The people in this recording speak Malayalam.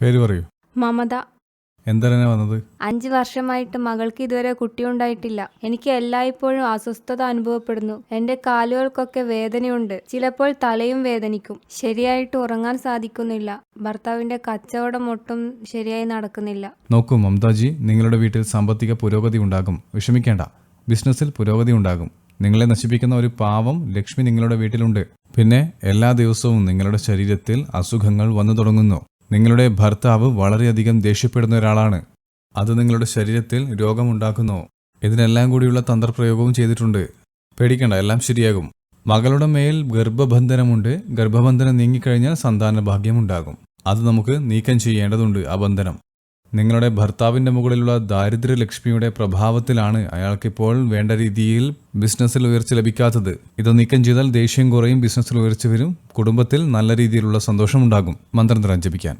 പേര് പറയൂ. മമത. എന്താണ് വന്നത്? അഞ്ചു വർഷമായിട്ട് മകൾക്ക് ഇതുവരെ കുട്ടിയുണ്ടായിട്ടില്ല. എനിക്ക് എല്ലായ്പ്പോഴും അസ്വസ്ഥത അനുഭവപ്പെടുന്നു. എന്റെ കാലുകൾക്കൊക്കെ വേദനയുണ്ട്. ചിലപ്പോൾ തലയും വേദനിക്കും. ശരിയായിട്ട് ഉറങ്ങാൻ സാധിക്കുന്നില്ല. ഭർത്താവിന്റെ കച്ചവടം ഒട്ടും ശരിയായി നടക്കുന്നില്ല. നോക്കൂ മമതാജി നിങ്ങളുടെ വീട്ടിൽ സാമ്പത്തിക പുരോഗതി ഉണ്ടാകും. വിഷമിക്കേണ്ട. ബിസിനസ്സിൽ പുരോഗതി ഉണ്ടാകും. നിങ്ങളെ നശിപ്പിക്കുന്ന ഒരു പാവം ലക്ഷ്മി നിങ്ങളുടെ വീട്ടിലുണ്ട്. പിന്നെ എല്ലാ ദിവസവും നിങ്ങളുടെ ശരീരത്തിൽ അസുഖങ്ങൾ വന്നു തുടങ്ങുന്നു. നിങ്ങളുടെ ഭർത്താവ് വളരെയധികം ദേഷ്യപ്പെടുന്ന ഒരാളാണ്. അത് നിങ്ങളുടെ ശരീരത്തിൽ രോഗമുണ്ടാക്കുന്നു. ഇതിനെല്ലാം കൂടിയുള്ള തന്ത്രപ്രയോഗവും ചെയ്തിട്ടുണ്ട്. പേടിക്കണ്ട എല്ലാം ശരിയാകും. മകളുടെ മേൽ ഗർഭബന്ധനമുണ്ട്. ഗർഭബന്ധനം നീങ്ങിക്കഴിഞ്ഞാൽ സന്താന ഭാഗ്യമുണ്ടാകും അത് നമുക്ക് നീക്കം ചെയ്യേണ്ടതുണ്ട് ആ ബന്ധനം. നിങ്ങളുടെ ഭർത്താവിന്റെ മുകളിലുള്ള ദാരിദ്ര്യ ലക്ഷ്മിയുടെ പ്രഭാവത്തിലാണ് അയാൾക്കിപ്പോൾ വേണ്ട രീതിയിൽ ബിസിനസ്സിൽ ഉയർച്ച ലഭിക്കാത്തത്. ഇത് നീക്കം ചെയ്താൽ ദേഷ്യം കുറയും ബിസിനസ്സിൽ ഉയർച്ച വരും കുടുംബത്തിൽ നല്ല രീതിയിലുള്ള സന്തോഷമുണ്ടാകും. മന്ത്രം ജപിക്കാൻ